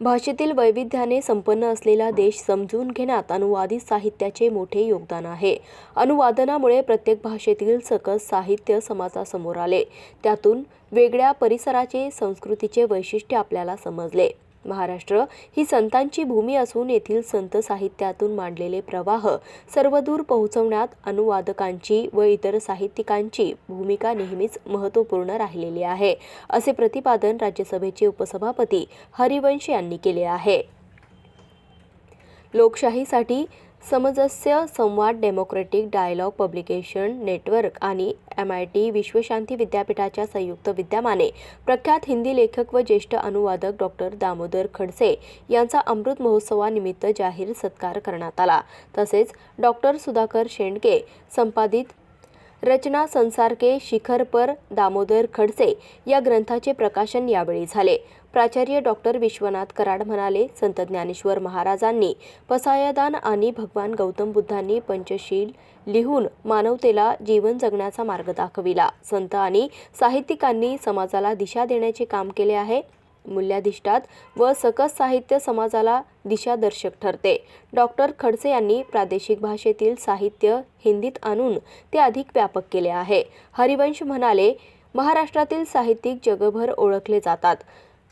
भाषेतील वैविध्याने संपन्न असलेला देश समजून घेण्यात अनुवादित साहित्याचे मोठे योगदान आहे. अनुवादनामुळे प्रत्येक भाषेतील सकस साहित्य समाजासमोर आले. त्यातून वेगळ्या परिसराचे संस्कृतीचे वैशिष्ट्य आपल्याला समजले. महाराष्ट्र ही संतांची भूमी असून येथील संत साहित्यातून मांडलेले प्रवाह सर्वदूर पोहोचवण्यात अनुवादकांची व इतर साहित्यिकांची भूमिका नेहमीच महत्त्वपूर्ण राहिलेली आहे असे प्रतिपादन राज्यसभेचे उपसभापती हरिवंश यांनी केले आहे. लोकशाहीसाठी समजस्य संवाद डेमोक्रेटिक डायलॉग पब्लिकेशन नेटवर्क आणि एम आय टी विश्वशांती विद्यापीठाच्या संयुक्त विद्यमाने प्रख्यात हिंदी लेखक व ज्येष्ठ अनुवादक डॉक्टर दामोदर खडसे यांचा अमृत महोत्सवानिमित्त जाहीर सत्कार करण्यात आला. तसेच डॉक्टर सुधाकर शेंडके संपादित रचना संसारके शिखर पर दामोदर खडसे या ग्रंथाचे प्रकाशन यावेळी झाले. प्राचार्य डॉक्टर विश्वनाथ कराड म्हणाले संत ज्ञानेश्वर महाराजांनी पसायदान आणि भगवान गौतम बुद्धांनी पंचशील लिहून मानवतेला जीवन जगण्याचा मार्ग दाखविला. संत आणि साहित्यिकांनी समाजाला दिशा देण्याचे काम केले आहे. मूल्याधिष्ठात व सकस साहित्य समाजाला दिशादर्शक ठरते. डॉक्टर खडसे यांनी प्रादेशिक भाषेतील साहित्य हिंदीत आणून ते अधिक व्यापक केले आहे. हरिवंश म्हणाले महाराष्ट्रातील साहित्यिक जगभर ओळखले जातात.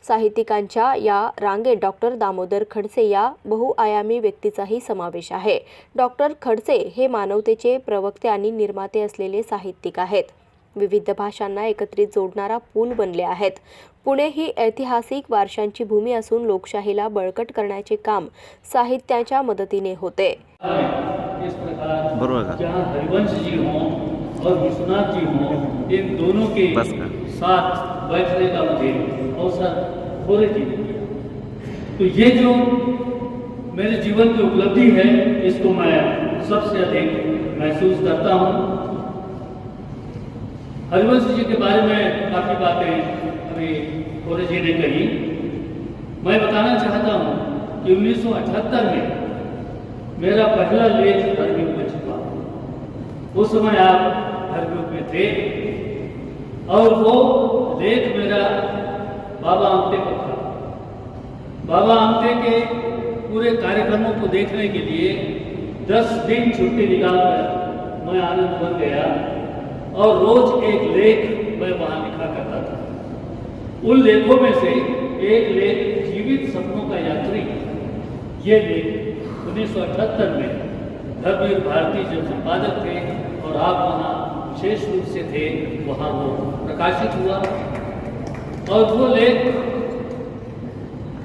साहित्यिकांच्या या रांगेत डॉक्टर दामोदर खडसे या बहुआयामी व्यक्तीचाही समावेश आहे. डॉक्टर खडसे हे मानवतेचे प्रवक्ते आणि निर्माते असलेले साहित्यिक आहेत. विविध भाषांना एकत्रित जोडणारा पूल बनले आहेत. पुणे ही ऐतिहासिक वारशांची भूमी असून लोकशाहीला बळकट करण्याचे काम साहित्याच्या मदतीने होते. बरोबर और विश्वनाथ जी हों इन दोनों के साथ बैठने का मुझे अवसर थोड़े जी ने दिया तो ये जो मेरे जीवन की उपलब्धि है इसको मैं सबसे अधिक महसूस करता हूँ। हरिवंश जी के बारे में काफ़ी बातें अभी थोड़े जी ने कही। मैं बताना चाहता हूँ कि 1978 में मेरा पहला लेख हरग्युग में छपा। उस समय आप थे और वो लेख मेरा बाबा आमटे पर था। बाबा आमटे के पूरे कार्यक्रमों को देखने के लिए दस दिन छुट्टी निकालकर मैं आनंद बन गया और रोज एक लेख मैं वहाँ लिखा करता था। उन लेखों में से एक लेख जीवित सपनों का यात्री। ये लेख उन्नीस सौ अठहत्तर में धर्मवीर भारती जब संपादक थे और आप वहाँ विशेष रूप से थे, वहाँ वो प्रकाशित हुआ। और वो लेख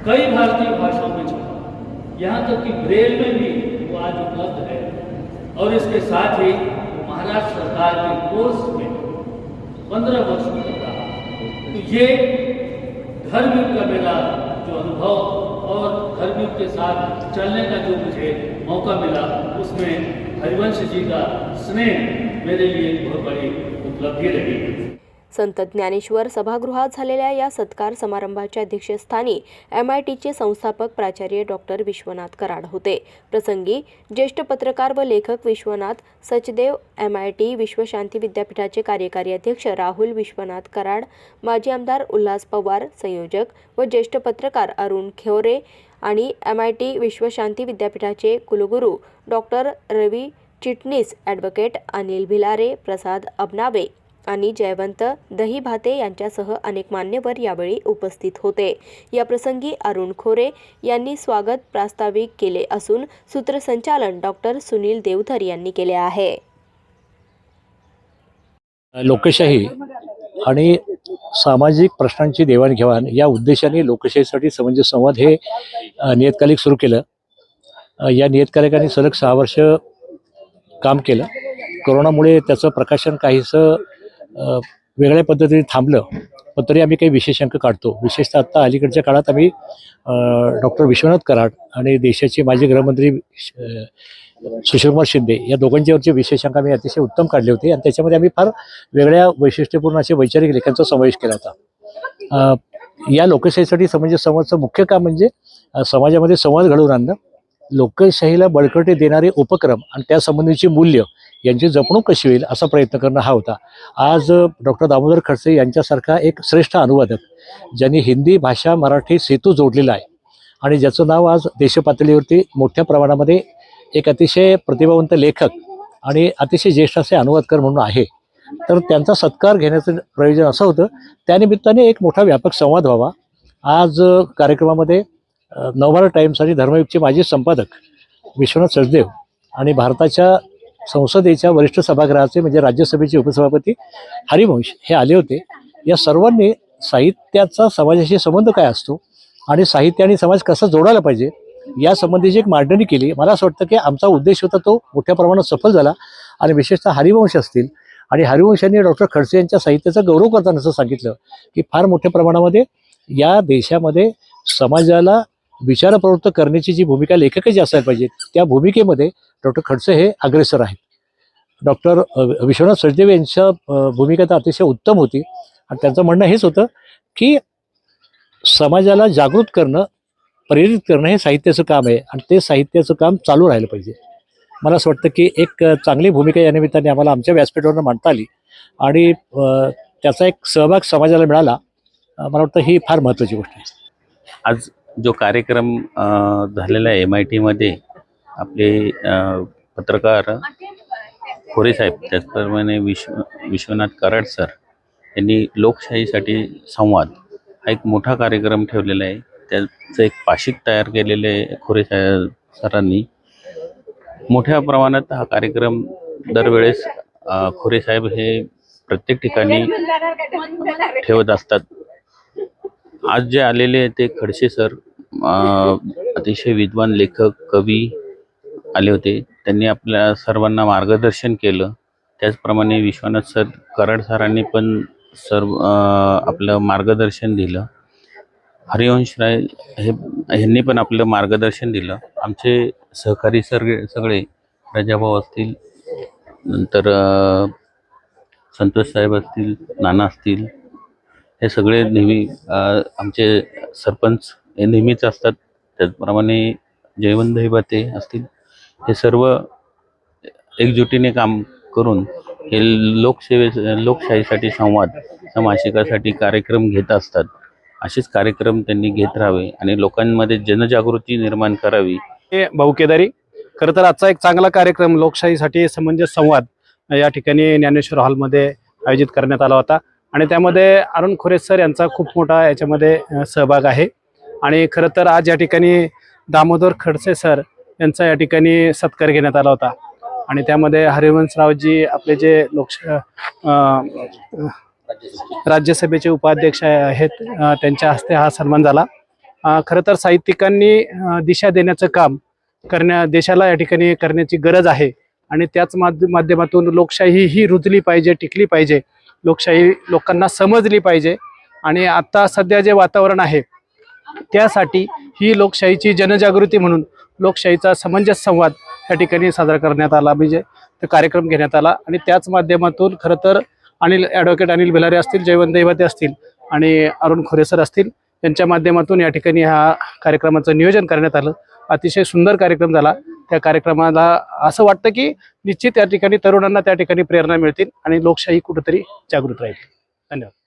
कई भारतीय भाषाओं में छपा। यहाँ तक कि ब्रेल में भी वो आज उपलब्ध है। और इसके साथ ही महाराष्ट्र सरकार के कोर्स में पंद्रह वर्ष तक रहा। तो ये धर्मयुग का मेरा जो अनुभव और धर्मयुग के साथ चलने का जो मुझे मौका मिला, उसमें हरिवंश जी का स्नेह मेरे लिए एक बहुत बड़ी उपलब्धि रही संत ज्ञानेश्वर सभागृहात झालेल्या या सत्कार समारंभाच्या अध्यक्षस्थानी एम आय टीचे संस्थापक प्राचार्य डॉक्टर विश्वनाथ कराड होते. प्रसंगी ज्येष्ठ पत्रकार व लेखक Vishwanath Sachdev M I T Vishwashanti विद्यापीठाचे कार्यकारी अध्यक्ष राहुल विश्वनाथ कराड माजी आमदार उल्हास पवार संयोजक व ज्येष्ठ पत्रकार अरुण खेवरे आणि एम आय टी विश्वशांती विद्यापीठाचे कुलगुरू डॉक्टर रवी चिटणीस ॲडव्होकेट अनिल भिलारे प्रसाद अबनावे आणि जयवंत दहीभाते यांच्यासह अनेक मान्यवर यावेळी उपस्थित होते. या प्रसंगी अरुण खोरे यांनी स्वागत प्रास्ताविक केले असून सूत्रसंचालन डॉक्टर सुनील देवधर यांनी केले आहे. लोकशाही आणि सामाजिक प्रश्नांची देवाणघेवाण या उद्देशाने लोकशाहीसाठी समंजस संवाद हे नियतकालिक सुरू केलं. या नियतकालिकाने सलग सहा वर्ष काम केलं. कोरोनामुळे त्याचं प्रकाशन काहीसं वेगळ्या पद्धतीने थांबलं. पण तरी आम्ही काही विशेषांक काढतो. विशेषतः आत्ता अलीकडच्या काळात आम्ही डॉक्टर विश्वनाथ कराड आणि देशाचे माजी गृहमंत्री सुशीलकुमार शिंदे या दोघांच्यावरचे विशेषांक आम्ही अतिशय उत्तम काढले होते. आणि त्याच्यामध्ये आम्ही फार वेगळ्या वैशिष्ट्यपूर्ण असे वैचारिक लेखांचा समावेश केला होता. या लोकशाहीसाठी समंजस संवादचं मुख्य काम म्हणजे समाजामध्ये संवाद घडवून आणणं. लोकशाहीला बळकटी देणारे उपक्रम आणि त्यासंबंधीची मूल्य यांची जपणूक कशी होईल असा प्रयत्न करणं हा होता. आज डॉक्टर दामोदर खडसे यांच्यासारखा एक श्रेष्ठ अनुवादक ज्यांनी हिंदी भाषा मराठी सेतू जोडलेला आहे आणि ज्याचं नाव आज देशपातळीवरती मोठ्या प्रमाणामध्ये एक अतिशय प्रतिभावंत लेखक आणि अतिशय ज्येष्ठ असे अनुवादकर म्हणून आहे. तर त्यांचा सत्कार घेण्याचं प्रयोजन असं होतं. त्यानिमित्ताने एक मोठा व्यापक संवाद व्हावा. आज कार्यक्रमामध्ये नवभारत टाईम्स आणि धर्मयुगचे माजी संपादक विश्वनाथ सचदेव आणि भारताच्या संसदेच्या वरिष्ठ सभागृहाचे म्हणजे राज्यसभेचे उपसभापती हरिवंश हे आले होते. या सर्वांनी साहित्याचा समाजाशी संबंध काय असतो आणि साहित्य आणि समाज कसा जोडायला पाहिजे या संबंधीची एक मांडणी केली. मला असं वाटतं की आमचा उद्देश होता तो मोठ्या प्रमाणात सफल झाला आणि विशेषतः हरिवंश असतील. आणि हरिवंश यांनी डॉक्टर खडसे यांच्या साहित्याचा गौरव करताना असं सांगितलं की फार मोठ्या प्रमाणामध्ये या देशामध्ये समाजाला विचारप्रवृत्त करण्याची जी भूमिका लेखकाची असायला पाहिजे त्या भूमिकेमध्ये डॉक्टर खडसे हे अग्रेसर आहेत. डॉक्टर विश्वनाथ सचदेव यांच्या भूमिका तर अतिशय उत्तम होती. आणि त्यांचं म्हणणं हेच होतं की समाजाला जागृत करणं प्रेरित करणं हे साहित्याचं काम आहे. आणि ते साहित्याचं काम चालू राहिलं पाहिजे. मला असं वाटतं की एक चांगली भूमिका या निमित्ताने आम्हाला आमच्या व्यासपीठावरनं मांडता आली. आणि त्याचा एक सहभाग समाजाला मिळाला. मला वाटतं ही फार महत्त्वाची गोष्ट आहे. आज जो कार्यक्रम झालेला आहे एम आय टीमध्ये आपले पत्रकार खोरे साहेब त्याचप्रमाणे विश्व विश्वनाथ कराड सर यांनी लोकशाहीसाठी संवाद हा एक मोठा कार्यक्रम ठेवलेला आहे. त्याचं एक पाशिक तयार केलेलं आहे खोरे साहेब सरांनी. मोठ्या प्रमाणात हा कार्यक्रम दरवेळेस खोरेसाहेब खोरे साहेब हे प्रत्येक ठिकाणी ठेवत असतात. आज जे आलेले ते खडसे सर अतिशय विद्वान लेखक कवी आले होते. त्यांनी आपल्या सर्वांना मार्गदर्शन केलं. त्याचप्रमाणे विश्वनाथ सर कराड सरांनी पण सर्व आपलं मार्गदर्शन दिलं. हरिवंश राय हे ह्यांनी पण आपलं मार्गदर्शन दिलं. आमचे सहकारी सगळे सगळे राजाभाऊ असतील नंतर संतोष साहेब असतील नाना असतील हे सगळे नेहमी आमचे सरपंच हे नेहमीच असतात. त्याचप्रमाणे जयवंत दहिबाते असतील. हे सर्व एकजुटीने काम करून हे लोकसेवे लोकशाहीसाठी संवाद मासिकासाठी कार्यक्रम घेत असतात. असेच कार्यक्रम त्यांनी घेत राहावे आणि लोकांमध्ये जनजागृती निर्माण करावी. हे भाऊकेदारी खरं तर आजचा एक चांगला कार्यक्रम लोकशाहीसाठी समंजस संवाद या ठिकाणी ज्ञानेश्वर हॉलमध्ये आयोजित करण्यात आला होता. आणि त्यामध्ये अरुण खोरे सर यांचा खूप मोठा याच्यामध्ये सहभाग आहे. आणि खरं तर आज या ठिकाणी दामोदर खडसे सर यांचा या ठिकाणी सत्कार घेण्यात आला होता. आणि त्यामध्ये हरिवंशरावजी आपले जे लोकश राज्यसभेचे उपाध्यक्ष आहेत त्यांच्या हस्ते हा सन्मान झाला. खरं तर साहित्यिकांनी दिशा देण्याचं काम करण्या देशाला या ठिकाणी करण्याची गरज आहे. आणि त्याच माध्यमातून लोकशाही ही रुजली पाहिजे टिकली पाहिजे. लोकशाही लोकांना समजली पाहिजे. आणि आत्ता सध्या जे वातावरण आहे त्यासाठी ही लोकशाहीची जनजागृती म्हणून लोकशाहीचा समंजस संवाद या ठिकाणी साजरा करण्यात आला म्हणजे तो कार्यक्रम घेण्यात आला आणि त्याच माध्यमातून खरं तर अनिल ॲडव्होकेट अनिल भिलारे असतील जयवंत दैवते असतील आणि अरुण खोरेसर असतील यांच्या माध्यमातून या ठिकाणी हा कार्यक्रमाचं नियोजन करण्यात आलं. अतिशय सुंदर कार्यक्रम झाला. त्या कार्यक्रमाला असं वाटतं की निश्चित या ठिकाणी तरुणांना त्या ठिकाणी प्रेरणा मिळतील आणि लोकशाही कुठेतरी जागृत राहील. धन्यवाद.